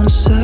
wanna say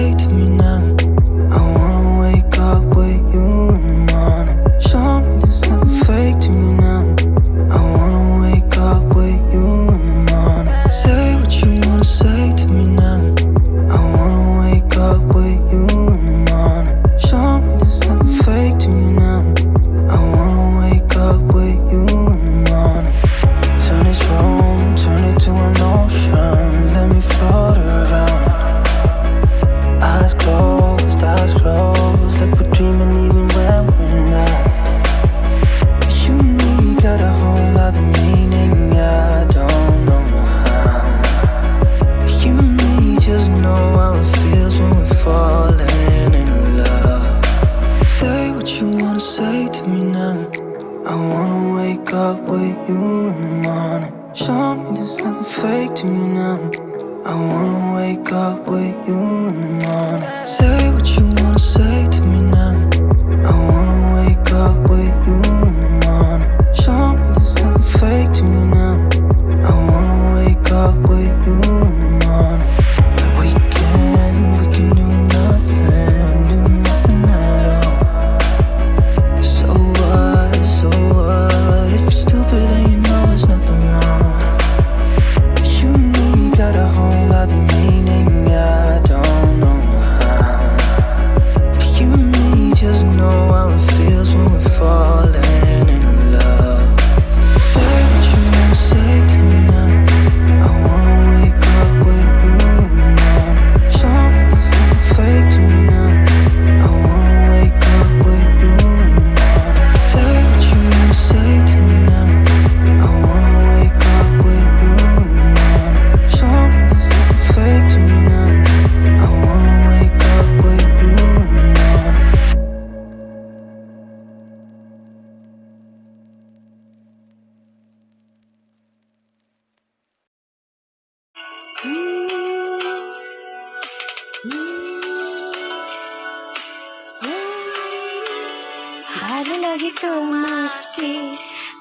ভালো লাগে তোমাকে,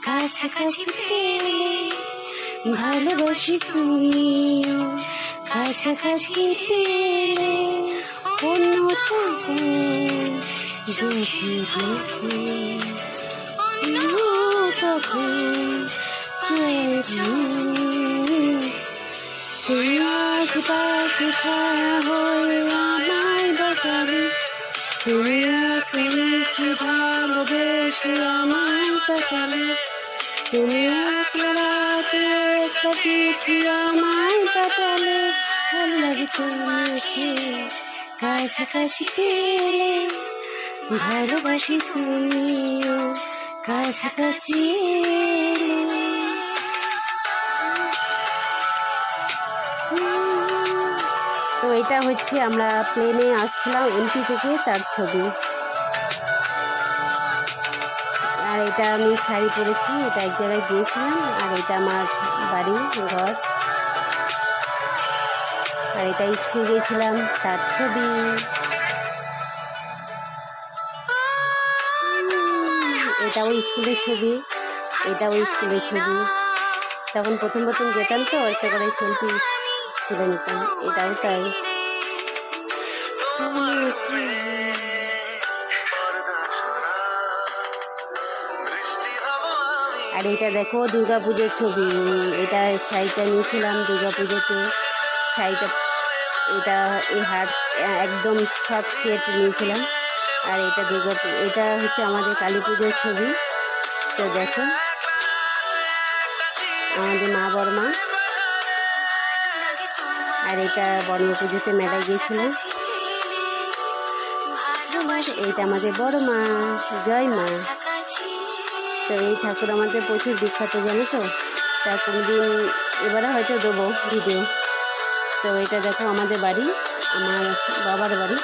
কাছাকাছি পেলে ভালোবাসি তুমিও, কাছাকাছি পেলে অন্য তখন যদি অন্য তখন তুই আজ পাশে ছায়া হয়ে আমায় বাসাবি। তুমি বাঁচালে তুমি রাতে একটা চিঠি আমায় পাঠালে ভালো লাগে তোমাকে। কাছাকাছি পেলে ভালোবাসি তুমিও। কাছাকাছি এলে। তো এটা হচ্ছে আমরা প্লেনে আসছিলাম এমপি থেকে তার ছবি। আর এটা আমি শাড়ি পরেছি, এটা এক জায়গায় গিয়েছিলাম, আর এটা আমার বাড়ি, ঘর। আর এটা স্কুল গিয়েছিলাম, তার ছবি। এটাও স্কুলের ছবি, এটাও স্কুলের ছবি। তখন প্রথম প্রথম যেতাম তো, একটা করে সেলফি তুলে নিতাম, এটাও তাই। আর এটা দেখো দুর্গা পুজোর ছবি। এটা শাড়িটা নিয়েছিলাম দুর্গা পুজোতে শাড়িটা এটা এই হার একদম সব সেট নিয়েছিলাম। আর এটা দুর্গা এটা হচ্ছে আমাদের কালী পুজোর ছবি। তো দেখো আমাদের মা বর্মা। আর এটা বর্ণ পুজোতে মেলায় গিয়েছিলাম এইটা আমাদের বড় মা জয় মা। তো এই ঠাকুর আমাদের প্রচুর বিখ্যাত, জানো তো? তা কোনোদিন এবারে হয়তো দেবো ভিডিও। তো এটা দেখো আমাদের বাড়ি, আমার বাবার বাড়ি।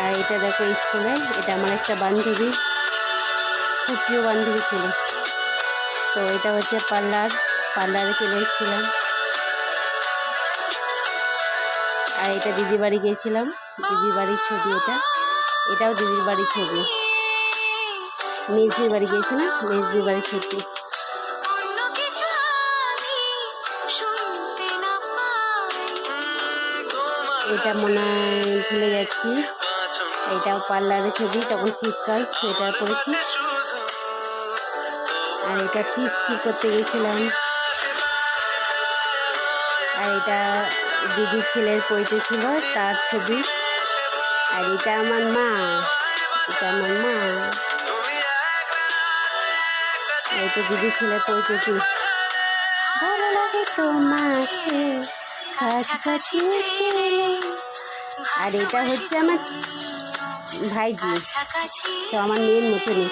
আর এটা দেখো স্কুলে, এটা আমার একটা বান্ধবী, খুব প্রিয় বান্ধবী ছিল। তো এটা হচ্ছে পার্লার, পার্লারে চলে এসেছিলাম। আর এটা দিদি বাড়ি গিয়েছিলাম, দিদির বাড়ির ছবি এটা। এটাও দিদির বাড়ির ছবি। মেজদির বাড়ি গিয়েছিলাম, মেজদির বাড়ির ছবি এটা মনে ভুলে যাচ্ছি। এটাও পার্লারের ছবি, তখন শীতকাল, সোয়েটার পরেছি। আর এটা ফিস্টি করতে গেছিলাম আর এটা দিদির ছেলের পৈতে ছিল, তার ছবি। আর এটা আমার মা, এটা আমার মা। এই তো দিদির ছেলের পৈতেছি ভালো লাগে তোমাকে কাছাকাছি আর এটা হচ্ছে আমার ভাইজি তো আমার মেয়ের মতনই।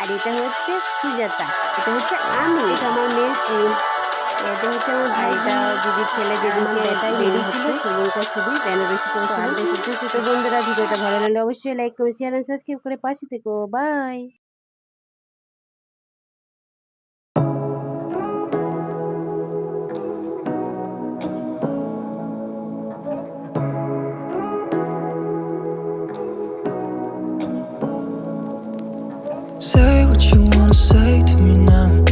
আর এটা হচ্ছে সুজাতা এটা হচ্ছে আমি এটা আমার মেয়ের স্কুল এটা হচ্ছে আমার ভাইটা দিদির ছেলে যেদিনকে এটাই বেরিয়েছিল সেদিনকার ছবি বেনারসি করেছিল তো বন্ধুরা ভিডিওটা ভালো লাগলে অবশ্যই লাইক করে শেয়ার অ্যান্ড সাবস্ক্রাইব করে পাশে থেকো। Bye wanna say to me now.